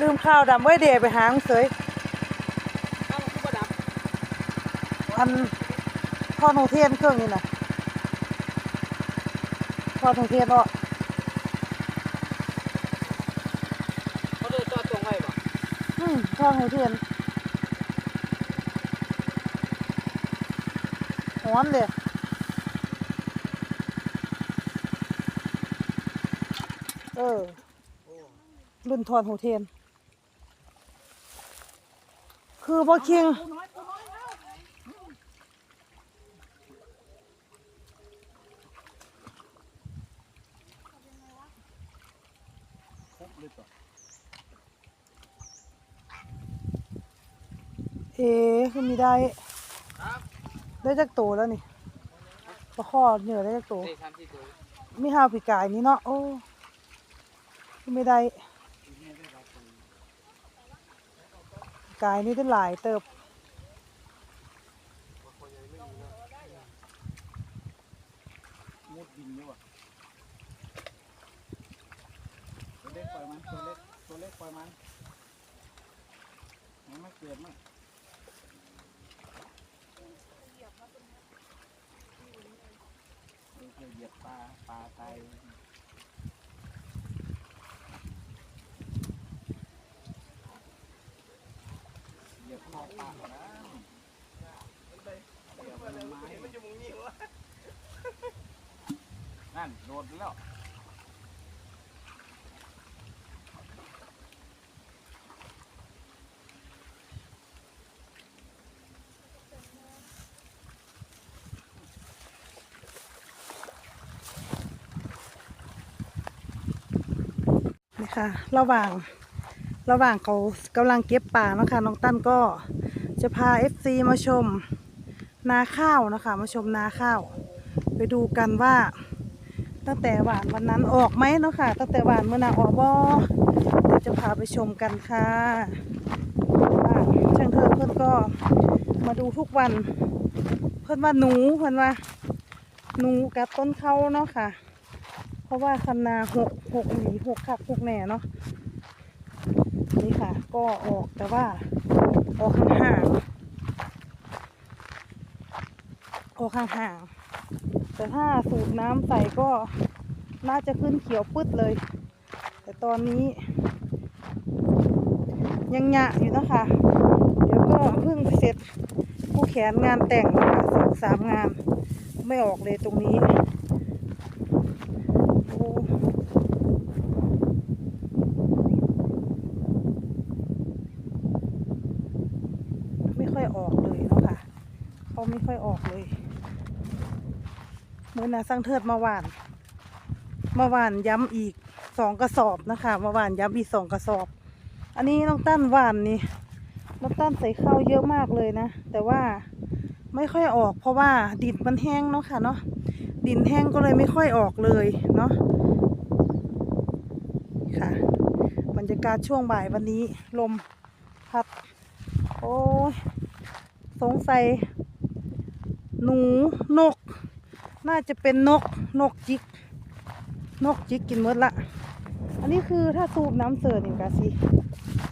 ลืมข้าวดำไว้เดไปหางเสยเอ้าคือบ่ดับอันทอดหนูเทียนเครื่องนี่นะทอดหนูเทียนอะเขาเลยจอดตรงไว้บ่อืมทอดหนูเทียนหอนเลยเออโอ้รุ่นทอดหูเทียน คือบ่คิงคุบเลยต่อเอ๋คือมีได้ครับได้จักโตแล้วนี่ปลาข้อเหนือได้จักโตได้ทำที่ตัวมีห้าวปีกายนี่เนาะโอ้คือไม่ได้ กายนี่ได้หลายเติบตัวเล็กปล่อยมันตัวเล็กตัวเล็กปล่อยมันมันม่เกิดมั้งเดี๋ยวเหยียบปลาปลาตายเหยียบคอปลานะเหยียบมันไม้ นั่นโดดแล้วนี่ค่ะระหว่างระหว่างเขากำลังเก็บป่านะคะน้องตั้นก็จะพา FC มาชมนาข้าวนะคะ มาชมนาข้าว ไปดูกันว่า ตั้งแต่หวานวันนั้นออกไหมเนาะค่ะ ตั้งแต่หวานเมื่อนาออกบ่เดี๋ยวจะพาไปชมกันค่ะอ่าช่างเธอเพื่อนก็มาดูทุกวัน เพื่อนว่าหนูเพื่อนว่าหนูกับต้นเขาเนาะค่ะ เพราะว่าคันนาหกหกหนีหกขับหกแหน่เนาะนี่ค่ะ ก็ออกแต่ว่าออกห่างๆออกห่างๆ แต่ถ้าสูบน้ำใส่ก็น่าจะขึ้นเขียวปึ๊ดเลย แต่ตอนนี้ ยังหยะอยู่นะคะ เดี๋ยวก็เพิ่งเสร็จผู้แขนงานแต่งนะคะสองสามงาน ไม่ออกเลยตรงนี้ไม่ค่อยออกเลยเนาะค่ะเขาไม่ค่อยออกเลย เมื่อนาสร้างเทิดมาหวานมาหวานย้ำอีกสองกระสอบนะคะมาหวานย้ำอีกสองกระสอบ อันนี้น้องตั้นหวานนี่น้องตั้นใส่ข้าวเยอะมากเลยนะ แต่ว่าไม่ค่อยออก เพราะว่าดินมันแห้งเนาะค่ะเนาะดินแห้งก็เลยไม่ค่อยออกเลยเนาะค่ะ บรรยากาศช่วงบ่ายวันนี้ลมพัด โอ้ยสงสัยหนูนก น่าจะเป็นนกนกจิก นกจิกกินหมดละ อันนี้คือถ้าสูบน้ำเสือนี่กะสิ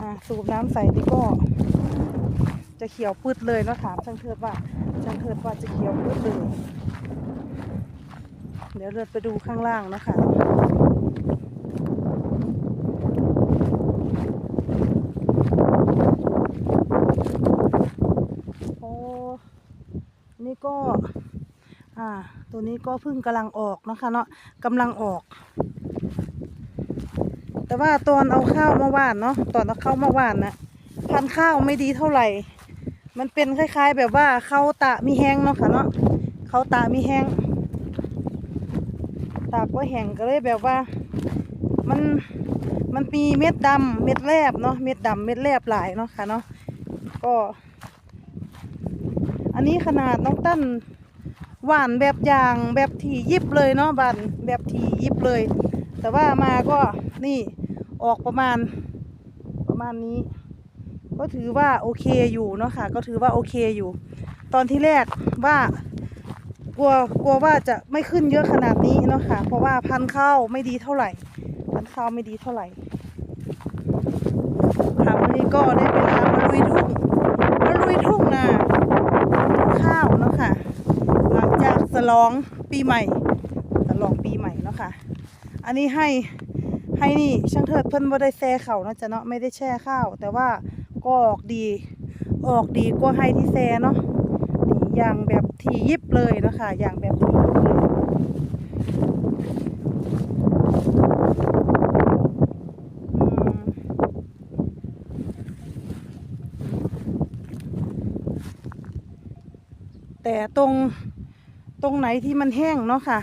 อ่าสูบน้ำใส่นี่ก็ จะเขียวปืดเลยเนาะถามช่างเทิดว่าช่างเทิดว่าจะเขียวปืดเลยเดี๋ยวเดินไปดูข้างล่างนะคะโอ้นี่ก็ อ่า ตัวนี้ก็เพิ่งกำลังออกนะคะเนาะกำลังออก แต่ว่าตอนเอาข้าวมาหว่านเนาะตอนเอาข้าวมาหว่านนะพันข้าวไม่ดีเท่าไหร่ มันเป็นคล้าย ๆ แบบว่าเขาตะมีแห้งเนาะค่ะเนาะเขาตะมีแห้งตากไว้แห้งก็เลยแบบว่า มันมันมีเม็ดดำเม็ดแรบเนาะเม็ดดำเม็ดแรบหลายเนาะค่ะเนาะก็ อันนี้ขนาดน้องตั้น หวานแบบอย่างแบบที่ยิบเลยเนาะบันแบบที่ยิบเลย แต่ว่ามาก็นี่ออกประมาณประมาณนี้ ก็ถือว่าโอเคอยู่เนาะค่ะ ก็ถือว่าโอเคอยู่ ตอนที่แรกว่ากลัวกลัวว่าจะไม่ขึ้นเยอะขนาดนี้เนาะค่ะ เพราะว่าพันธุ์ข้าวไม่ดีเท่าไหร่ พันธุ์ข้าวไม่ดีเท่าไหร่ค่ะวันนี้ก็ได้เวลามาลุยทุ่งมาลุยทุ่งนาข้าวเนาะค่ะ หลังจากฉ ลองปีใหม่ฉลองปีใหม่เนาะค่ะ อันนี้ให้ให้นี่ช่างเถิดเพิ่นบ่ได้แซ่เขาเนาะจ๊ะเนาะไม่ได้แช่ข้าว แต่ว่าก็ออกดี ออกดีกว่าให้ที่แซ่เนาะนี่อย่างแบบทียิบเลยเนาะคะอย่างแบบทียิบเลยแต่ตรง ตรงไหนที่มันแห้งเนาะค่ะ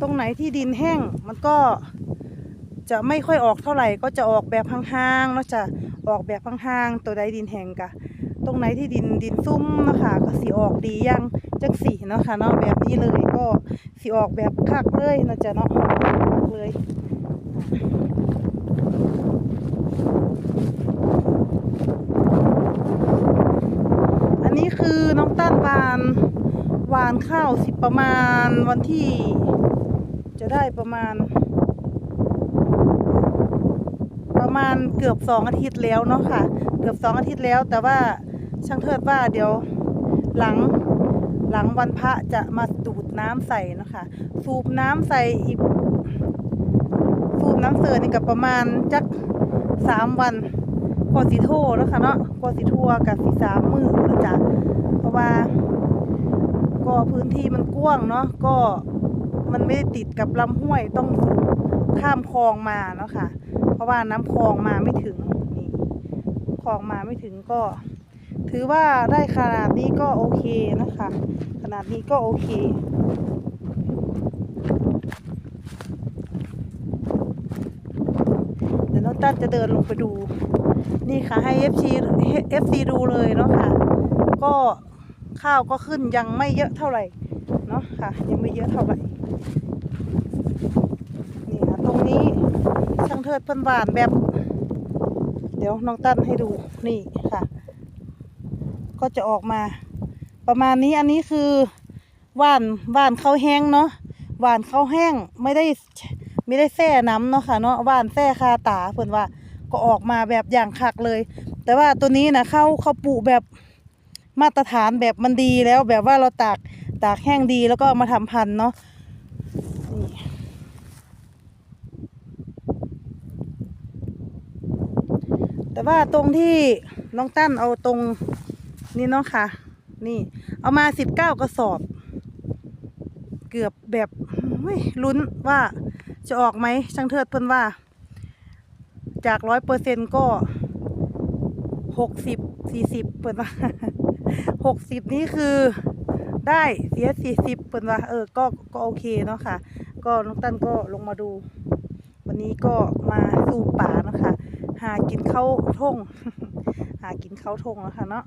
ตรงไหนที่ดินแห้งมันก็จะไม่ค่อยออกเท่าไหร่ก็จะออกแบบห่างๆเนาะจะออกแบบห่างๆตัวใดดินแห้งกะ ตรงไหนที่ดินดินซุ่มเนาะคะก็สีออกดียังจังสีเนาะค่ะเนาะแบบนี้เลยก็สีออกแบบคักเลยเนาะจะเนาะคักเลยอันนี้คือน้องต้านวาน วานข้าวสิประมาณวันที่ จะได้ประมาณ ประมาณเกือบสองอาทิตย์แล้วเนาะค่ะ เกือบสองอาทิตย์แล้ว แต่ว่าช่างเทิดว่าเดี๋ยวหลังหลังวันพระจะมาดูดน้ำใส่เนาะค่ะสูบน้ำใส่อีก สูบน้ำเสือนี่กับประมาณจักสามวันกว่าสิโทเนาะค่ะเนาะกว่าสิทัวกับสิสามมือแล้วจ้ะเพราะว่า ก็พื้นที่มันกว้างเนาะก็มันไม่ได้ติดกับลำห้วยต้องสูบข้ามคลองมาเนาะค่ะ เพราะว่าน้ำคลองมาไม่ถึงนี่คลองมาไม่ถึงก็ ถือว่าได้ขนาดนี้ก็โอเคนะคะ ขนาดนี้ก็โอเคเดี๋ยวน้องตั้นจะเดินลงไปดู นี่ค่ะให้ FC FC ดูเลยเนาะค่ะ ก็ ข้าวก็ขึ้นยังไม่เยอะเท่าไหร่เนาะค่ะ ยังไม่เยอะเท่าไหร่นี่ค่ะตรงนี้ช่างเทิดเพิ่นหวานแบบ เดี๋ยวน้องตั้นให้ดูนี่ค่ะ ก็จะออกมา ประมาณนี้อันนี้คือหวานหวานข้าวแห้งเนาะหวานข้าวแห้งไม่ได้ไม่ได้แช่น้ำเนาะค่ะเนาะหวานแช่คาตาเพิ่นว่าก็ออกมาแบบอย่างคักเลย แต่ว่าตัวนี้นะเข้าเขาปลูกแบบ มาตรฐานแบบมันดีแล้วแบบว่าเราตากตากแห้งดีแล้วก็มาทำพันธุ์เนาะแต่ว่าตรงที่น้องตั้นเอาตรงนี่เนาะค่ะ นี่ เอามาสิบเก้ากระสอบ เกือบแบบลุ้นว่าจะออกไหมช่างเทิดเพิ่นว่า จากร้อยเปอร์เซ็นก็หกสิบสี่สิบเปิดว่า หกสิบนี่คือได้เสียสี่สิบเปิดว่าเออก็ก็โอเคเนาะค่ะ ก็น้องตั้นก็ลงมาดู วันนี้ก็มาสู่ป่าเนาะคะหากินข้าวทงหากินข้าวทงแล้วค่ะเนาะ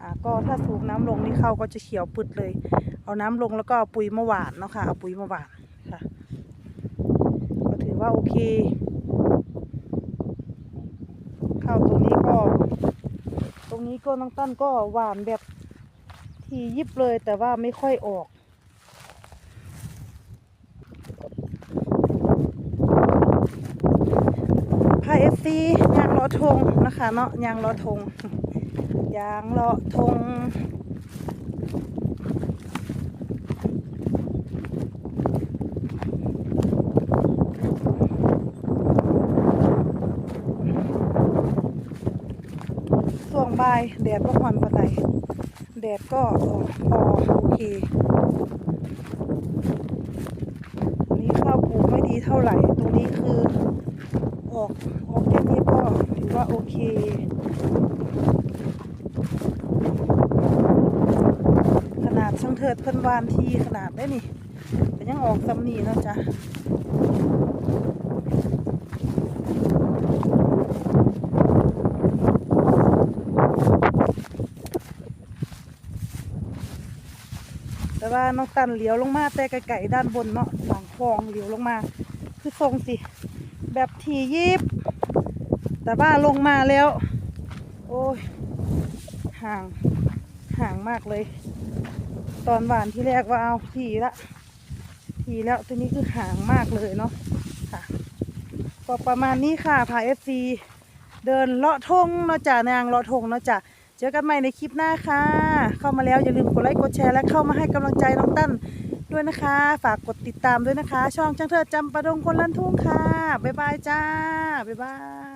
อ่าก็ถ้าสูบน้ำลงนี่ข้าวก็จะเขียวปึดเลย เอาน้ำลงแล้วก็เอาปุ๋ยมาหวานเนาะค่ะเอาปุ๋ยมาหวานค่ะ ก็ถือว่าโอเค ข้าวตรงนี้ก็ รงนี้ก็น้องตั้นก็หวานแบบทียิบเลยแต่ว่าไม่ค่อยออกพาเอฟซียางล้อทงนะคะเนาะยางล้อทงยางล้อทง บาย แดดก็หอนปานใดแดดก็พอโอเคอันนี้ข้าวปลูกไม่ดีเท่าไหร่ ตรงนี้คือออกออกแค่นี้ก็ถือว่าโอเคขนาดช่างเถิดเพิ่นวานทีขนาดได้นี่แต่ยังออกสำนีเนาะจ๊ะ ว่าน้องตันเหลียวลงมาแต่ไกลๆด้านบนเนาะหลังคลองเหลียวลงมา คือทรงสิ แบบทียิบ แต่ว่าลงมาแล้ว โอ้ย ห่าง ห่างมากเลย ตอนหวานที่แรกว่าเอาทีละทีแล้วตัวนี้คือห่างมากเลยเนาะค่ะ ก็ประมาณนี้ค่ะพาเอฟซีเดินเลาะทงเนาะจ้ะนางเลาะทงเนาะจ้ะเจอกันใหม่ในคลิปหน้าค่ะ เข้ามาแล้วอย่าลืมกดไลค์กดแชร์และเข้ามาให้กำลังใจน้องตั้นด้วยนะคะ ฝากกดติดตามด้วยนะคะ ช่องช่างเธอจำปะดงคนลันทุ่งค่ะ บ๊ายบายจ้า บ๊ายบาย